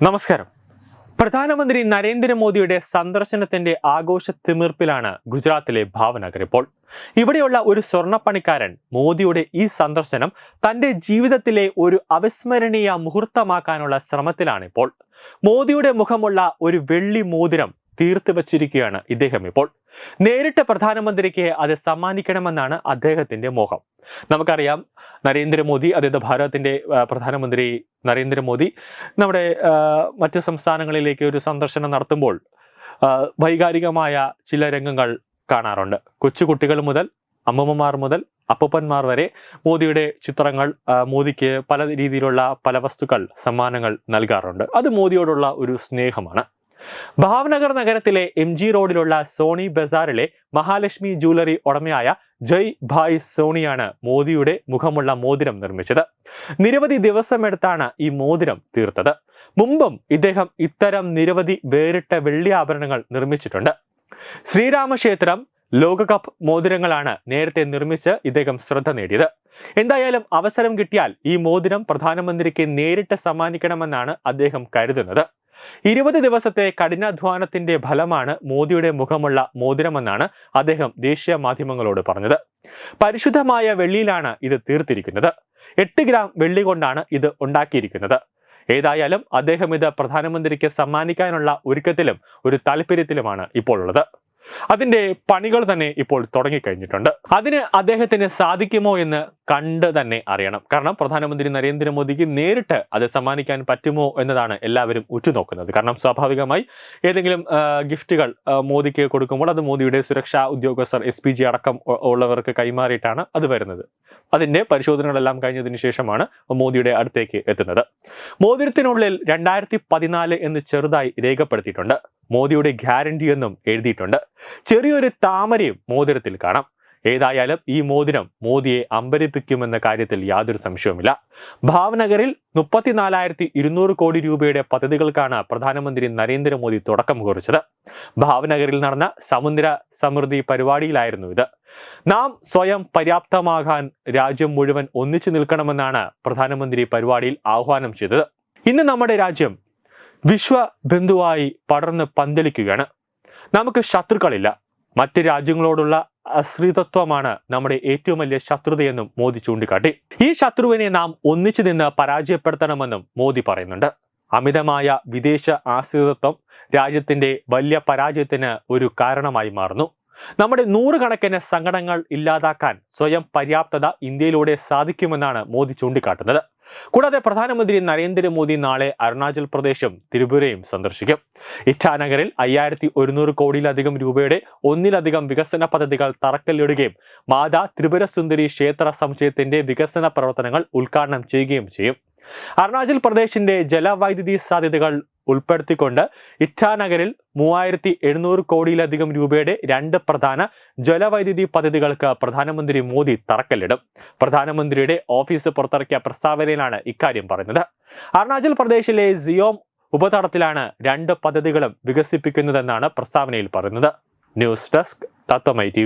നമസ്കാരം. പ്രധാനമന്ത്രി നരേന്ദ്രമോദിയുടെ സന്ദർശനത്തിന്റെ ആഘോഷ തിമിർപ്പിലാണ് ഗുജറാത്തിലെ ഭാവനഗർ ഇപ്പോൾ. ഇവിടെയുള്ള ഒരു സ്വർണപ്പണിക്കാരൻ മോദിയുടെ ഈ സന്ദർശനം തന്റെ ജീവിതത്തിലെ ഒരു അവിസ്മരണീയ മുഹൂർത്തമാക്കാനുള്ള ശ്രമത്തിലാണ് ഇപ്പോൾ. മോദിയുടെ മുഖമുള്ള ഒരു വെള്ളി മോതിരം തീർത്തു വച്ചിരിക്കുകയാണ് ഇദ്ദേഹം ഇപ്പോൾ. നേരിട്ട് പ്രധാനമന്ത്രിക്ക് അത് സമ്മാനിക്കണമെന്നാണ് അദ്ദേഹത്തിന്റെ മോഹം. നമുക്കറിയാം നരേന്ദ്രമോദി അതായത് ഭാരതത്തിന്റെ പ്രധാനമന്ത്രി നരേന്ദ്രമോദി നമ്മുടെ മറ്റ് സംസ്ഥാനങ്ങളിലേക്ക് ഒരു സന്ദർശനം നടത്തുമ്പോൾ വൈകാരികമായ ചില രംഗങ്ങൾ കാണാറുണ്ട്. കൊച്ചുകുട്ടികൾ മുതൽ അമ്മമ്മമാർ മുതൽ അപ്പപ്പന്മാർ വരെ മോദിയുടെ ചിത്രങ്ങൾ മോദിക്ക് പല രീതിയിലുള്ള പല വസ്തുക്കൾ സമ്മാനങ്ങൾ നൽകാറുണ്ട്. അത് മോദിയോടുള്ള ഒരു സ്നേഹമാണ്. ഭാവനഗർ നഗരത്തിലെ എം ജി റോഡിലുള്ള സോണി ബസാറിലെ മഹാലക്ഷ്മി ജൂവലറി ഉടമയായ ജയ് ഭായ് സോണിയാണ് മോദിയുടെ മുഖമുള്ള മോതിരം നിർമ്മിച്ചത്. നിരവധി ദിവസമെടുത്താണ് ഈ മോതിരം തീർത്തത്. മുമ്പും ഇദ്ദേഹം ഇത്തരം നിരവധി വേറിട്ട വെള്ളി ആഭരണങ്ങൾ നിർമ്മിച്ചിട്ടുണ്ട്. ശ്രീരാമക്ഷേത്രം ലോകകപ്പ് മോതിരങ്ങളാണ് നേരത്തെ നിർമ്മിച്ച് ഇദ്ദേഹം ശ്രദ്ധ നേടിയത്. എന്തായാലും അവസരം കിട്ടിയാൽ ഈ മോതിരം പ്രധാനമന്ത്രിക്ക് നേരിട്ട് സമ്മാനിക്കണമെന്നാണ് അദ്ദേഹം കരുതുന്നത്. ഇരുപത് ദിവസത്തെ കഠിനാധ്വാനത്തിന്റെ ഫലമാണ് മോദിയുടെ മുഖമുള്ള മോതിരമെന്നാണ് അദ്ദേഹം ദേശീയ മാധ്യമങ്ങളോട് പറഞ്ഞത്. പരിശുദ്ധമായ വെള്ളിയിലാണ് ഇത് തീർത്തിരിക്കുന്നത്. എട്ട് ഗ്രാം വെള്ളി കൊണ്ടാണ് ഇത് ഉണ്ടാക്കിയിരിക്കുന്നത്. ഏതായാലും അദ്ദേഹം ഇത് പ്രധാനമന്ത്രിക്ക് സമ്മാനിക്കാനുള്ള ഒരുക്കത്തിലും ഒരു താല്പര്യത്തിലുമാണ് ഇപ്പോൾ ഉള്ളത് അതിന്റെ പണികൾ തന്നെ ഇപ്പോൾ തുടങ്ങിക്കഴിഞ്ഞിട്ടുണ്ട്. അതിന് അദ്ദേഹത്തിന് സാധിക്കുമോ എന്ന് കണ്ട് തന്നെ അറിയണം. കാരണം പ്രധാനമന്ത്രി നരേന്ദ്രമോദിക്ക് നേരിട്ട് അത് സമ്മാനിക്കാൻ പറ്റുമോ എന്നതാണ് എല്ലാവരും ഉറ്റുനോക്കുന്നത്. കാരണം സ്വാഭാവികമായി ഏതെങ്കിലും ഗിഫ്റ്റുകൾ മോദിക്ക് കൊടുക്കുമ്പോൾ അത് മോദിയുടെ സുരക്ഷാ ഉദ്യോഗസ്ഥർ എസ് പി ജി അടക്കം ഉള്ളവർക്ക് കൈമാറിയിട്ടാണ് അത് വരുന്നത്. അതിന്റെ പരിശോധനകളെല്ലാം കഴിഞ്ഞതിന് ശേഷമാണ് മോദിയുടെ അടുത്തേക്ക് എത്തുന്നത്. മോതിരത്തിനുള്ളിൽ രണ്ടായിരത്തി പതിനാല് എന്ന് ചെറുതായി രേഖപ്പെടുത്തിയിട്ടുണ്ട്. മോദിയുടെ ഗ്യാരണ്ടി എന്നും എഴുതിയിട്ടുണ്ട്. ചെറിയൊരു താമരയും മോതിരത്തിൽ കാണാം. ഏതായാലും ഈ മോതിരം മോദിയെ അമ്പരിപ്പിക്കുമെന്ന കാര്യത്തിൽ യാതൊരു സംശയവുമില്ല. ഭാവനഗറിൽ മുപ്പത്തിനാലായിരത്തി ഇരുന്നൂറ് കോടി രൂപയുടെ പദ്ധതികൾക്കാണ് പ്രധാനമന്ത്രി നരേന്ദ്രമോദി തുടക്കം കുറിച്ചത്. ഭാവനഗറിൽ നടന്ന സമുദ്ര സമൃദ്ധി പരിപാടിയിലായിരുന്നു ഇത്. നാം സ്വയം പര്യാപ്തമാകാൻ രാജ്യം മുഴുവൻ ഒന്നിച്ചു നിൽക്കണമെന്നാണ് പ്രധാനമന്ത്രി പരിപാടിയിൽ ആഹ്വാനം ചെയ്തത്. ഇന്ന് നമ്മുടെ രാജ്യം വിശ്വബന്ധുവായി പടർന്ന് പന്തലിക്കുകയാണ്. നമുക്ക് ശത്രുക്കളില്ല. മറ്റ് രാജ്യങ്ങളോടുള്ള അശ്രിതത്വമാണ് നമ്മുടെ ഏറ്റവും വലിയ ശത്രുതയെന്നും മോദി ചൂണ്ടിക്കാട്ടി. ഈ ശത്രുവിനെ നാം ഒന്നിച്ചു നിന്ന് പരാജയപ്പെടുത്തണമെന്നും മോദി പറയുന്നുണ്ട്. അമിതമായ വിദേശ ആശ്രിതത്വം രാജ്യത്തിന്റെ വലിയ പരാജയത്തിന് ഒരു കാരണമായി മാറുന്നു. നമ്മുടെ നൂറുകണക്കിന് സങ്കടങ്ങൾ ഇല്ലാതാക്കാൻ സ്വയം പര്യാപ്തത ഇന്ത്യയിലൂടെ സാധിക്കുമെന്നാണ് മോദി ചൂണ്ടിക്കാട്ടുന്നത്. കൂടാതെ പ്രധാനമന്ത്രി നരേന്ദ്രമോദി നാളെ അരുണാചൽ പ്രദേശും ത്രിപുരയും സന്ദർശിക്കും. ഇറ്റാനഗറിൽ അയ്യായിരത്തി ഒരുന്നൂറ് കോടിയിലധികം രൂപയുടെ ഒന്നിലധികം വികസന പദ്ധതികൾ തറക്കല്ലിടുകയും മാതാ ത്രിപുര സുന്ദരി ക്ഷേത്ര സമുച്ചയത്തിന്റെ വികസന പ്രവർത്തനങ്ങൾ ഉദ്ഘാടനം ചെയ്യുകയും ചെയ്യും. അരുണാചൽ പ്രദേശിന്റെ ജലവൈദ്യുതി സാധ്യതകൾ ഉൾപ്പെടുത്തിക്കൊണ്ട് ഇറ്റാനഗറിൽ മൂവായിരത്തി എഴുന്നൂറ് കോടിയിലധികം രൂപയുടെ രണ്ട് പ്രധാന ജലവൈദ്യുതി പദ്ധതികൾക്ക് പ്രധാനമന്ത്രി മോദി തറക്കല്ലിടും. പ്രധാനമന്ത്രിയുടെ ഓഫീസ് പുറത്തിറക്കിയ പ്രസ്താവനയിലാണ് ഇക്കാര്യം പറയുന്നത്. അരുണാചൽ പ്രദേശിലെ സിയോം ഉപതടത്തിലാണ് രണ്ട് പദ്ധതികളും വികസിപ്പിക്കുന്നതെന്നാണ് പ്രസ്താവനയിൽ പറയുന്നത്. ന്യൂസ് ഡെസ്ക് തത്വമൈ ടി